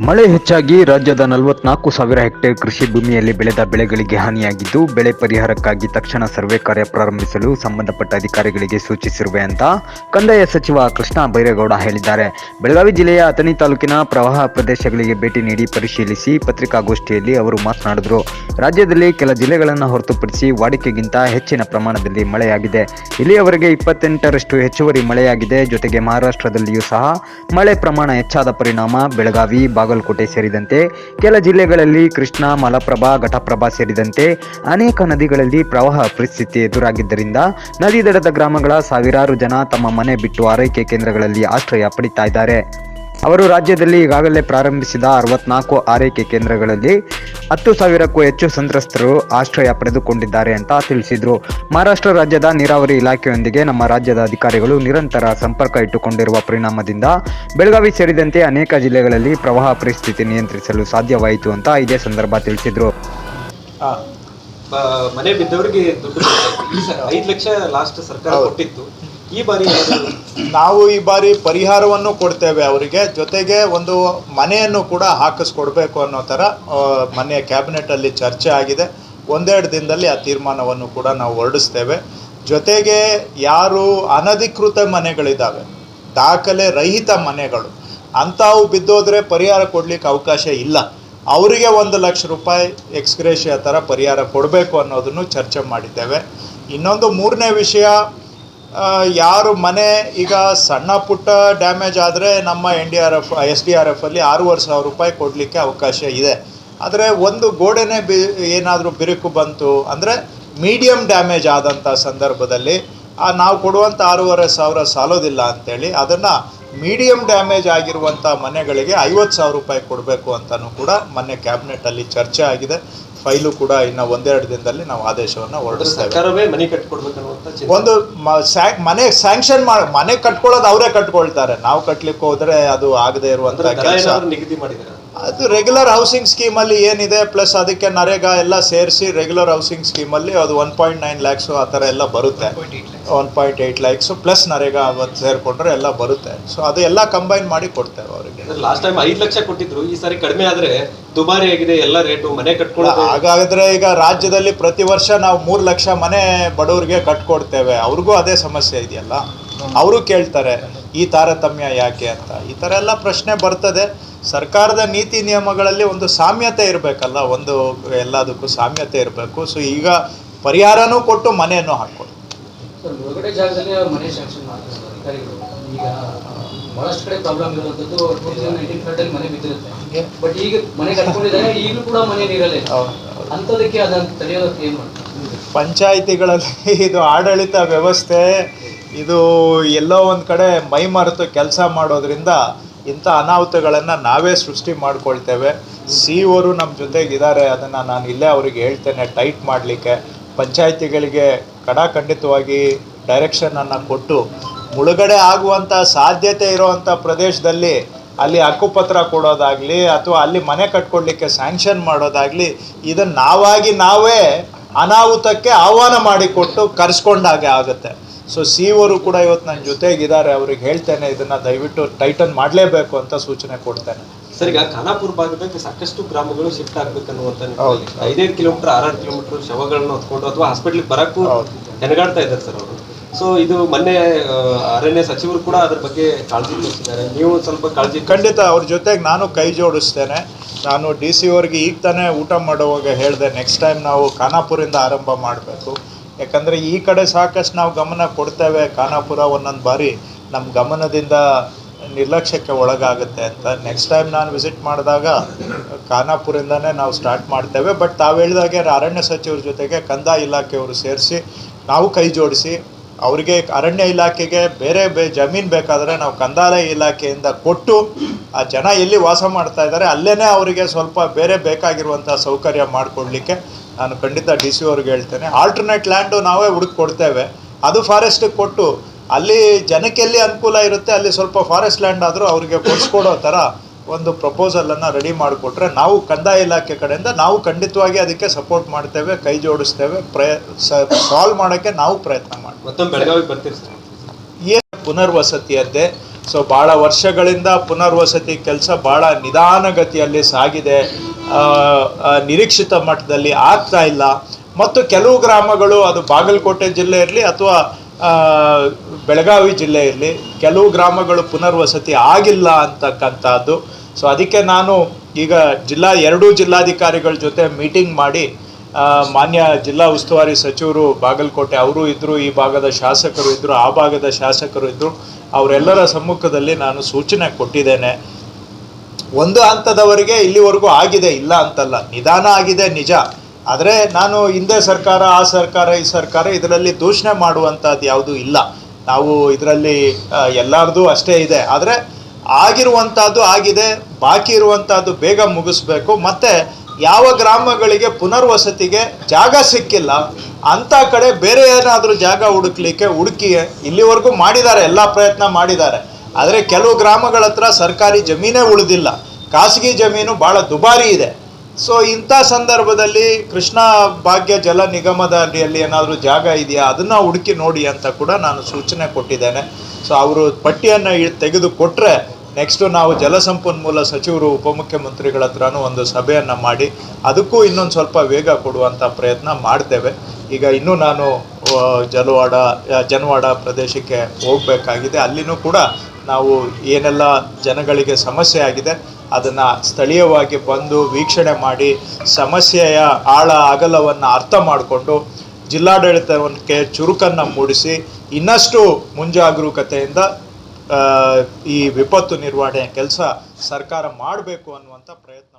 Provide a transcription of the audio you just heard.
ಮಳೆ ಹೆಚ್ಚಾಗಿ ರಾಜ್ಯದ ನಲವತ್ನಾಲ್ಕು ಸಾವಿರ ಹೆಕ್ಟೇರ್ ಕೃಷಿ ಭೂಮಿಯಲ್ಲಿ ಬೆಳೆದ ಬೆಳೆಗಳಿಗೆ ಹಾನಿಯಾಗಿದ್ದು, ಬೆಳೆ ಪರಿಹಾರಕ್ಕಾಗಿ ತಕ್ಷಣ ಸರ್ವೆ ಕಾರ್ಯ ಪ್ರಾರಂಭಿಸಲು ಸಂಬಂಧಪಟ್ಟ ಅಧಿಕಾರಿಗಳಿಗೆ ಸೂಚಿಸಿರುವೆ ಅಂತ ಕಂದಾಯ ಸಚಿವ ಕೃಷ್ಣ ಬೈರೇಗೌಡ ಹೇಳಿದ್ದಾರೆ. ಬೆಳಗಾವಿ ಜಿಲ್ಲೆಯ ಅಥಣಿ ತಾಲೂಕಿನ ಪ್ರವಾಹ ಪ್ರದೇಶಗಳಿಗೆ ಭೇಟಿ ನೀಡಿ ಪರಿಶೀಲಿಸಿ ಪತ್ರಿಕಾಗೋಷ್ಠಿಯಲ್ಲಿ ಅವರು ಮಾತನಾಡಿದರು. ರಾಜ್ಯದಲ್ಲಿ ಕೆಲ ಜಿಲ್ಲೆಗಳನ್ನು ಹೊರತುಪಡಿಸಿ ವಾಡಿಕೆಗಿಂತ ಹೆಚ್ಚಿನ ಪ್ರಮಾಣದಲ್ಲಿ ಮಳೆಯಾಗಿದೆ. ಇಲ್ಲಿಯವರೆಗೆ ಇಪ್ಪತ್ತೆಂಟರಷ್ಟು ಹೆಚ್ಚುವರಿ ಮಳೆಯಾಗಿದೆ. ಜೊತೆಗೆ ಮಹಾರಾಷ್ಟ್ರದಲ್ಲಿಯೂ ಸಹ ಮಳೆ ಪ್ರಮಾಣ ಹೆಚ್ಚಾದ ಪರಿಣಾಮ ಬೆಳಗಾವಿ ಬಾಗಲಕೋಟೆ ಸೇರಿದಂತೆ ಕೆಲ ಜಿಲ್ಲೆಗಳಲ್ಲಿ ಕೃಷ್ಣಾ, ಮಲಪ್ರಭಾ, ಘಟಪ್ರಭಾ ಸೇರಿದಂತೆ ಅನೇಕ ನದಿಗಳಲ್ಲಿ ಪ್ರವಾಹ ಪರಿಸ್ಥಿತಿ ಎದುರಾಗಿದ್ದರಿಂದ ನದಿ ದಡದ ಗ್ರಾಮಗಳ ಸಾವಿರಾರು ಜನ ತಮ್ಮ ಮನೆ ಬಿಟ್ಟು ಆರೈಕೆ ಕೇಂದ್ರಗಳಲ್ಲಿ ಆಶ್ರಯ ಪಡಿತಾ ಇದ್ದಾರೆ. ಅವರು ರಾಜ್ಯದಲ್ಲಿ ಈಗಾಗಲೇ ಪ್ರಾರಂಭಿಸಿದ ಅರವತ್ನಾಲ್ಕು ಆರೈಕೆ ಕೇಂದ್ರಗಳಲ್ಲಿ ಹತ್ತು ಸಾವಿರಕ್ಕೂ ಹೆಚ್ಚು ಸಂತ್ರಸ್ತರು ಆಶ್ರಯ ಪಡೆದುಕೊಂಡಿದ್ದಾರೆ ಅಂತ ತಿಳಿಸಿದರು. ಮಹಾರಾಷ್ಟ್ರ ರಾಜ್ಯದ ನೀರಾವರಿ ಇಲಾಖೆಯೊಂದಿಗೆ ನಮ್ಮ ರಾಜ್ಯದ ಅಧಿಕಾರಿಗಳು ನಿರಂತರ ಸಂಪರ್ಕ ಇಟ್ಟುಕೊಂಡಿರುವ ಪರಿಣಾಮದಿಂದ ಬೆಳಗಾವಿ ಸೇರಿದಂತೆ ಅನೇಕ ಜಿಲ್ಲೆಗಳಲ್ಲಿ ಪ್ರವಾಹ ಪರಿಸ್ಥಿತಿ ನಿಯಂತ್ರಿಸಲು ಸಾಧ್ಯವಾಯಿತು ಅಂತ ಇದೇ ಸಂದರ್ಭ ತಿಳಿಸಿದರು. ಮನೆ ಬಿದ್ದವರಿಗೆ ದುಡ್ಡು. ಈ ಲಕ್ಷ ಲಾಸ್ಟ್ ಸರ್ಕಾರ ಕೊಟ್ಟಿತ್ತು. ಈ ಬಾರಿ ನಾವು ಈ ಬಾರಿ ಪರಿಹಾರವನ್ನು ಕೊಡ್ತೇವೆ ಅವರಿಗೆ. ಜೊತೆಗೆ ಒಂದು ಮನೆಯನ್ನು ಕೂಡ ಹಾಕಿಸ್ಕೊಡ್ಬೇಕು ಅನ್ನೋ ಥರ ಮನೆಯ ಕ್ಯಾಬಿನೆಟಲ್ಲಿ ಚರ್ಚೆ ಆಗಿದೆ. ಒಂದೆರಡು ದಿನದಲ್ಲಿ ಆ ತೀರ್ಮಾನವನ್ನು ಕೂಡ ನಾವು ಹೊರಡಿಸ್ತೇವೆ. ಜೊತೆಗೆ ಯಾರು ಅನಧಿಕೃತ ಮನೆಗಳಿದ್ದಾವೆ, ದಾಖಲೆ ರಹಿತ ಮನೆಗಳು, ಅಂಥವು ಬಿದ್ದೋದ್ರೆ ಪರಿಹಾರ ಕೊಡ್ಲಿಕ್ಕೆ ಅವಕಾಶ ಇಲ್ಲ. ಅವರಿಗೆ ಒಂದು ಲಕ್ಷ ರೂಪಾಯಿ ಎಕ್ಸ್ಗ್ರೇಷಿಯ ಥರ ಪರಿಹಾರ ಕೊಡಬೇಕು ಅನ್ನೋದನ್ನು ಚರ್ಚೆ ಮಾಡಿದ್ದೇವೆ. ಇನ್ನೊಂದು ಮೂರನೇ ವಿಷಯ ಯಾರು ಮನೆ ಈಗ ಸಣ್ಣ ಪುಟ್ಟ ಡ್ಯಾಮೇಜ್ ಆದರೆ ನಮ್ಮ N D R F, S D R ಎಫಲ್ಲಿ ಆರೂವರೆ ಸಾವಿರ ರೂಪಾಯಿ ಕೊಡಲಿಕ್ಕೆ ಅವಕಾಶ ಇದೆ. ಆದರೆ ಒಂದು ಗೋಡೆನೇ ಬಿ, ಏನಾದರೂ ಬಿರುಕು ಬಂತು ಅಂದರೆ ಮೀಡಿಯಮ್ ಡ್ಯಾಮೇಜ್ ಆದಂಥ ಸಂದರ್ಭದಲ್ಲಿ ನಾವು ಕೊಡುವಂಥ ಆರೂವರೆ ಸಾವಿರ ಸಾಲೋದಿಲ್ಲ ಅಂತೇಳಿ ಅದನ್ನು ಮೀಡಿಯಮ್ ಡ್ಯಾಮೇಜ್ ಆಗಿರುವಂಥ ಮನೆಗಳಿಗೆ ಐವತ್ತು ಸಾವಿರ ರೂಪಾಯಿ ಕೊಡಬೇಕು ಅಂತಲೂ ಕೂಡ ಮೊನ್ನೆ ಕ್ಯಾಬಿನೆಟಲ್ಲಿ ಚರ್ಚೆ ಆಗಿದೆ. ಫೈಲು ಕೂಡ ಇನ್ನು ಒಂದೆರಡು ದಿನದಲ್ಲಿ ನಾವು ಆದೇಶವನ್ನು ಹೊರಡಿಸ್ತೇವೆ. ಒಂದು ಮನೆ ಸ್ಯಾಂಕ್ಷನ್ ಮಾಡಿ ಮನೆ ಕಟ್ಕೊಳ್ಳೋದು ಅವರೇ ಕಟ್ಕೊಳ್ತಾರೆ. ನಾವು ಕಟ್ಲಿಕ್ಕೆ ಹೋದ್ರೆ ಅದು ಆಗದೆ ಇರುವಂತ ಕೆಲಸ. ನಿಗದಿ ಮಾಡಿದಾರೆ? ಅದು ರೆಗ್ಯುಲರ್ ಹೌಸಿಂಗ್ ಸ್ಕೀಮಲ್ಲಿ ಏನಿದೆ ಪ್ಲಸ್ ಅದಕ್ಕೆ ನರೇಗಾ ಎಲ್ಲ ಸೇರಿಸಿ ರೆಗ್ಯುಲರ್ ಹೌಸಿಂಗ್ ಸ್ಕೀಮಲ್ಲಿ ಅದು ಒನ್ ಪಾಯಿಂಟ್ ನೈನ್ ಲ್ಯಾಕ್ಸು ಆ ಥರ ಎಲ್ಲ ಬರುತ್ತೆ. One point eight lakhs plus NREGA ಅವತ್ತು ಸೇರಿಕೊಂಡ್ರೆ ಎಲ್ಲ ಬರುತ್ತೆ. ಸೊ ಅದು ಎಲ್ಲ ಕಂಬೈನ್ ಮಾಡಿ ಕೊಡ್ತೇವೆ ಅವರಿಗೆ. ಲಾಸ್ಟ್ ಟೈಮ್ ಐದು ಲಕ್ಷ ಕೊಟ್ಟಿದ್ರು ಈ ಸಾರಿ ಕಡಿಮೆ ಆದ್ರೆ ದುಬಾರಿ ಆಗಿದೆ ಎಲ್ಲ ರೇಟು ಮನೆ ಕಟ್ಕೊಳ್ಳೋದು ಹಾಗಾದ್ರೆ ಈಗ ರಾಜ್ಯದಲ್ಲಿ ಪ್ರತಿ ವರ್ಷ ನಾವು ಮೂರು ಲಕ್ಷ ಮನೆ ಬಡವರಿಗೆ ಕಟ್ಕೊಡ್ತೇವೆ. ಅವ್ರಿಗೂ ಅದೇ ಸಮಸ್ಯೆ ಇದೆಯಲ್ಲ? ಅವರು ಕೇಳ್ತಾರೆ ಈ ತಾರತಮ್ಯ ಯಾಕೆ ಅಂತ. ಈ ಥರ ಎಲ್ಲ ಪ್ರಶ್ನೆ ಬರ್ತದೆ. ಸರ್ಕಾರದ ನೀತಿ ನಿಯಮಗಳಲ್ಲಿ ಒಂದು ಸಾಮ್ಯತೆ ಇರಬೇಕಲ್ಲ ಒಂದು ಎಲ್ಲದಕ್ಕೂ ಸಾಮ್ಯತೆ ಇರಬೇಕು. ಸೊ ಈಗ ಪರಿಹಾರನೂ ಕೊಟ್ಟು ಮನೆಯನ್ನು ಹಾಕೋದು ಪಂಚಾಯಿತಿಗಳಲ್ಲಿ ಇದು ಆಡಳಿತ ವ್ಯವಸ್ಥೆ ಇದು ಎಲ್ಲೋ ಒಂದು ಕಡೆ ಮೈ ಮರೆತು ಕೆಲಸ ಮಾಡೋದ್ರಿಂದ ಇಂಥ ಅನಾಹುತಗಳನ್ನು ನಾವೇ ಸೃಷ್ಟಿ ಮಾಡ್ಕೊಳ್ತೇವೆ. ಸಿ ಅವರು ನಮ್ಮ ಜೊತೆಗಿದ್ದಾರೆ, ಅದನ್ನು ನಾನು ಇಲ್ಲೇ ಅವರಿಗೆ ಹೇಳ್ತೇನೆ, ಟೈಟ್ ಮಾಡಲಿಕ್ಕೆ. ಪಂಚಾಯಿತಿಗಳಿಗೆ ಕಡಾಖಂಡಿತವಾಗಿ ಡೈರೆಕ್ಷನನ್ನು ಕೊಟ್ಟು, ಮುಳುಗಡೆ ಆಗುವಂಥ ಸಾಧ್ಯತೆ ಇರುವಂಥ ಪ್ರದೇಶದಲ್ಲಿ ಅಲ್ಲಿ ಹಕ್ಕುಪತ್ರ ಕೊಡೋದಾಗಲಿ ಅಥವಾ ಅಲ್ಲಿ ಮನೆ ಕಟ್ಕೊಡ್ಲಿಕ್ಕೆ ಸ್ಯಾಂಕ್ಷನ್ ಮಾಡೋದಾಗಲಿ ಇದನ್ನು ನಾವಾಗಿ ನಾವೇ ಅನಾಹುತಕ್ಕೆ ಆಹ್ವಾನ ಮಾಡಿಕೊಟ್ಟು ಕರೆಸ್ಕೊಂಡಾಗೆ ಆಗುತ್ತೆ. ಸೊ ಸಿ ಅವರು ಕೂಡ ಇವತ್ತು ನನ್ನ ಜೊತೆಗಿದ್ದಾರೆ. ಅವ್ರಿಗೆ ಹೇಳ್ತೇನೆ ಇದನ್ನು ದಯವಿಟ್ಟು ಟೈಟನ್ ಮಾಡಲೇಬೇಕು ಅಂತ ಸೂಚನೆ ಕೊಡ್ತೇನೆ. ಸರ್ ಈಗ ಖಾನಾಪುರ ಭಾಗದಲ್ಲಿ ಸಾಕಷ್ಟು ಗ್ರಾಮಗಳು ಶಿಫ್ಟ್ ಆಗ್ಬೇಕನ್ನುವಂತ. ಐದೈದು ಕಿಲೋಮೀಟರ್ ಆರಾರು ಕಿಲೋಮೀಟರ್ ಶವಗಳನ್ನ ಹೊತ್ಕೊಂಡು ಅಥವಾ ಹಾಸ್ಪಿಟ್ಲಿಗೆ ಬರಕ್ಕೂ. ಹೆಣಗಾಡ್ತಾ ಇದ್ದಾರೆ ಸರ್ ಅವರು. ಸೊ ಇದು ಮೊನ್ನೆ ಅರಣ್ಯ ಸಚಿವರು ಕೂಡ ಅದ್ರ ಬಗ್ಗೆ ಕಾಳಜಿ ತೋರಿಸಿದ್ದಾರೆ ನೀವು ಸ್ವಲ್ಪ ಕಾಳಜಿ ಖಂಡಿತ ಅವ್ರ ಜೊತೆಗೆ ನಾನು ಕೈ ಜೋಡಿಸ್ತೇನೆ. ನಾನು ಡಿ ಸಿ ಅವ್ರಿಗೆ ಈಗ ತಾನೇ ಊಟ ಮಾಡುವಾಗ ಹೇಳಿದೆ ನೆಕ್ಸ್ಟ್ ಟೈಮ್ ನಾವು ಖಾನಾಪುರಿಂದ ಆರಂಭ ಮಾಡಬೇಕು. ಯಾಕಂದರೆ ಈ ಕಡೆ ಸಾಕಷ್ಟು ನಾವು ಗಮನ ಕೊಡ್ತೇವೆ ಖಾನಾಪುರ ಒಂದೊಂದು ಬಾರಿ. ನಮ್ಮ ಗಮನದಿಂದ ನಿರ್ಲಕ್ಷ್ಯಕ್ಕೆ ಒಳಗಾಗುತ್ತೆ ಅಂತ. ನೆಕ್ಸ್ಟ್ ಟೈಮ್ ನಾನು ವಿಸಿಟ್ ಮಾಡಿದಾಗ ಖಾನಾಪುರಿಂದನೇ ನಾವು ಸ್ಟಾರ್ಟ್ ಮಾಡ್ತೇವೆ. ಬಟ್ ತಾವು ಹೇಳಿದಾಗೆ ಅರಣ್ಯ ಸಚಿವರ ಜೊತೆಗೆ ಕಂದಾಯ ಇಲಾಖೆಯವರು ಸೇರಿಸಿ, ನಾವು ಕೈ ಜೋಡಿಸಿ, ಅವರಿಗೆ ಅರಣ್ಯ ಇಲಾಖೆಗೆ ಬೇರೆ ಬೇ ಜಮೀನು ಬೇಕಾದರೆ ನಾವು ಕಂದಾಯ ಇಲಾಖೆಯಿಂದ ಕೊಟ್ಟು ಆ ಜನ ಎಲ್ಲಿ ವಾಸ ಮಾಡ್ತಾ ಇದ್ದಾರೆ ಅಲ್ಲೇ ಅವರಿಗೆ ಸ್ವಲ್ಪ ಬೇರೆ ಬೇಕಾಗಿರುವಂಥ ಸೌಕರ್ಯ ಮಾಡಿಕೊಡ್ಲಿಕ್ಕೆ ನಾನು ಖಂಡಿತ ಡಿ ಸಿ ಅವ್ರಿಗೆ ಹೇಳ್ತೇನೆ. ಆಲ್ಟರ್ನೇಟ್ ಲ್ಯಾಂಡು ನಾವೇ ಹುಡುಕಿ ಕೊಡ್ತೇವೆ. ಅದು ಫಾರೆಸ್ಟಿಗೆ ಕೊಟ್ಟು ಅಲ್ಲಿ ಜನಕ್ಕೆ ಎಲ್ಲಿ ಅನುಕೂಲ ಇರುತ್ತೆ ಅಲ್ಲಿ ಸ್ವಲ್ಪ ಫಾರೆಸ್ಟ್ ಲ್ಯಾಂಡ್ ಆದರೂ ಅವರಿಗೆ ಕೊಡಿಸ್ಕೊಡೋ ಥರ ಒಂದು ಪ್ರಪೋಸಲನ್ನು ರೆಡಿ ಮಾಡಿಕೊಟ್ರೆ ನಾವು ಕಂದಾಯ ಇಲಾಖೆ ಕಡೆಯಿಂದ ನಾವು ಖಂಡಿತವಾಗಿ ಅದಕ್ಕೆ ಸಪೋರ್ಟ್ ಮಾಡ್ತೇವೆ ಕೈ ಜೋಡಿಸ್ತೇವೆ ಪ್ರಯ ಸಾಲ್ವ್ ಮಾಡೋಕ್ಕೆ ನಾವು ಪ್ರಯತ್ನ ಮಾಡ್ತೀವಿ. ಬೆಳಗಾವಿ ಬೆಳಗಾವಿಗೆ ಏನು ಪುನರ್ವಸತಿಯದ್ದೇ ಸೊ ಭಾಳ ವರ್ಷಗಳಿಂದ ಪುನರ್ವಸತಿ ಕೆಲಸ ಭಾಳ ನಿಧಾನಗತಿಯಲ್ಲಿ ಸಾಗಿದೆ. ನಿರೀಕ್ಷಿತ ಮಟ್ಟದಲ್ಲಿ ಆಗ್ತಾ ಇಲ್ಲ. ಮತ್ತು ಕೆಲವು ಗ್ರಾಮಗಳು, ಅದು ಬಾಗಲಕೋಟೆ ಜಿಲ್ಲೆ ಇರಲಿ ಅಥವಾ ಬೆಳಗಾವಿ ಜಿಲ್ಲೆ ಇರಲಿ, ಕೆಲವು ಗ್ರಾಮಗಳು ಪುನರ್ವಸತಿ ಆಗಿಲ್ಲ ಅಂತಕ್ಕಂಥದ್ದು. ಸೊ ಅದಕ್ಕೆ ನಾನು ಈಗ ಜಿಲ್ಲಾ ಎರಡೂ ಜಿಲ್ಲಾಧಿಕಾರಿಗಳ ಜೊತೆ ಮೀಟಿಂಗ್ ಮಾಡಿ ಮಾನ್ಯ ಜಿಲ್ಲಾ ಉಸ್ತುವಾರಿ ಸಚಿವರು ಬಾಗಲಕೋಟೆ, ಅವರು ಇದ್ದರು ಈ ಭಾಗದ ಶಾಸಕರು ಇದ್ದರು ಆ ಭಾಗದ ಶಾಸಕರು ಇದ್ದರು ಅವರೆಲ್ಲರ ಸಮ್ಮುಖದಲ್ಲಿ ನಾನು ಸೂಚನೆ ಕೊಟ್ಟಿದ್ದೇನೆ. ಒಂದು ಹಂತದವರೆಗೆ ಇಲ್ಲಿವರೆಗೂ ಆಗಿದೆ, ಇಲ್ಲ ಅಂತಲ್ಲ. ನಿಧಾನ ಆಗಿದೆ, ನಿಜ. ಆದರೆ ನಾನು ಹಿಂದೆ ಸರ್ಕಾರ, ಆ ಸರ್ಕಾರ, ಈ ಸರ್ಕಾರ ಇದರಲ್ಲಿ ದೂಷಣೆ ಮಾಡುವಂಥದ್ದು ಯಾವುದೂ ಇಲ್ಲ. ನಾವು ಇದರಲ್ಲಿ ಎಲ್ಲರದು ಅಷ್ಟೇ ಇದೆ. ಆದರೆ ಆಗಿರುವಂಥದ್ದು ಆಗಿದೆ, ಬಾಕಿ ಇರುವಂಥದ್ದು ಬೇಗ ಮುಗಿಸ್ಬೇಕು. ಮತ್ತು ಯಾವ ಗ್ರಾಮಗಳಿಗೆ ಪುನರ್ವಸತಿಗೆ ಜಾಗ ಸಿಕ್ಕಿಲ್ಲ, ಅಂಥ ಕಡೆ ಬೇರೆ ಏನಾದರೂ ಜಾಗ ಹುಡುಕ್ಲಿಕ್ಕೆ ಹುಡುಕಿ ಇಲ್ಲಿವರೆಗೂ ಮಾಡಿದ್ದಾರೆ, ಎಲ್ಲ ಪ್ರಯತ್ನ ಮಾಡಿದ್ದಾರೆ. ಆದರೆ ಕೆಲವು ಗ್ರಾಮಗಳ ಹತ್ರ ಸರ್ಕಾರಿ ಜಮೀನೇ ಉಳಿದಿಲ್ಲ. ಖಾಸಗಿ ಜಮೀನು ಭಾಳ ದುಬಾರಿ ಇದೆ. ಸೊ ಇಂಥ ಸಂದರ್ಭದಲ್ಲಿ ಕೃಷ್ಣ ಭಾಗ್ಯ ಜಲ ನಿಗಮದ ಅಡಿಯಲ್ಲಿ ಏನಾದರೂ ಜಾಗ ಇದೆಯಾ? ಅದನ್ನು ಹುಡುಕಿ ನೋಡಿ ಅಂತ ಕೂಡ ನಾನು ಸೂಚನೆ ಕೊಟ್ಟಿದ್ದೇನೆ. ಸೊ ಅವರು ಪಟ್ಟಿಯನ್ನು ತೆಗೆದು ಕೊಟ್ಟರೆ ನೆಕ್ಸ್ಟು ನಾವು ಜಲಸಂಪನ್ಮೂಲ ಸಚಿವರು, ಉಪಮುಖ್ಯಮಂತ್ರಿಗಳ ಹತ್ರನೂ ಒಂದು ಸಭೆಯನ್ನು ಮಾಡಿ, ಅದಕ್ಕೂ ಇನ್ನೊಂದು ಸ್ವಲ್ಪ ವೇಗ ಕೊಡುವಂಥ ಪ್ರಯತ್ನ ಮಾಡ್ತೇವೆ. ಈಗ ಇನ್ನೂ ನಾನು ಜಲವಾಡ ಜನವಾಡ ಪ್ರದೇಶಕ್ಕೆ ಹೋಗಬೇಕಾಗಿದೆ. ಅಲ್ಲಿನೂ ಕೂಡ ನಾವು ಏನೆಲ್ಲ ಜನಗಳಿಗೆ ಸಮಸ್ಯೆ ಆಗಿದೆ, ಅದನ್ನು ಸ್ಥಳೀಯವಾಗಿ ಬಂದು ವೀಕ್ಷಣೆ ಮಾಡಿ, ಸಮಸ್ಯೆಯ ಆಳ ಅಗಲವನ್ನು ಅರ್ಥ ಮಾಡಿಕೊಂಡು, ಜಿಲ್ಲಾಡಳಿತಕ್ಕೆ ಚುರುಕನ್ನು ಮೂಡಿಸಿ, ಇನ್ನಷ್ಟು ಮುಂಜಾಗರೂಕತೆಯಿಂದ ಈ ವಿಪತ್ತು ನಿರ್ವಹಣೆ ಕೆಲಸ ಸರ್ಕಾರ ಮಾಡಬೇಕು ಅನ್ನುವಂಥ ಪ್ರಯತ್ನ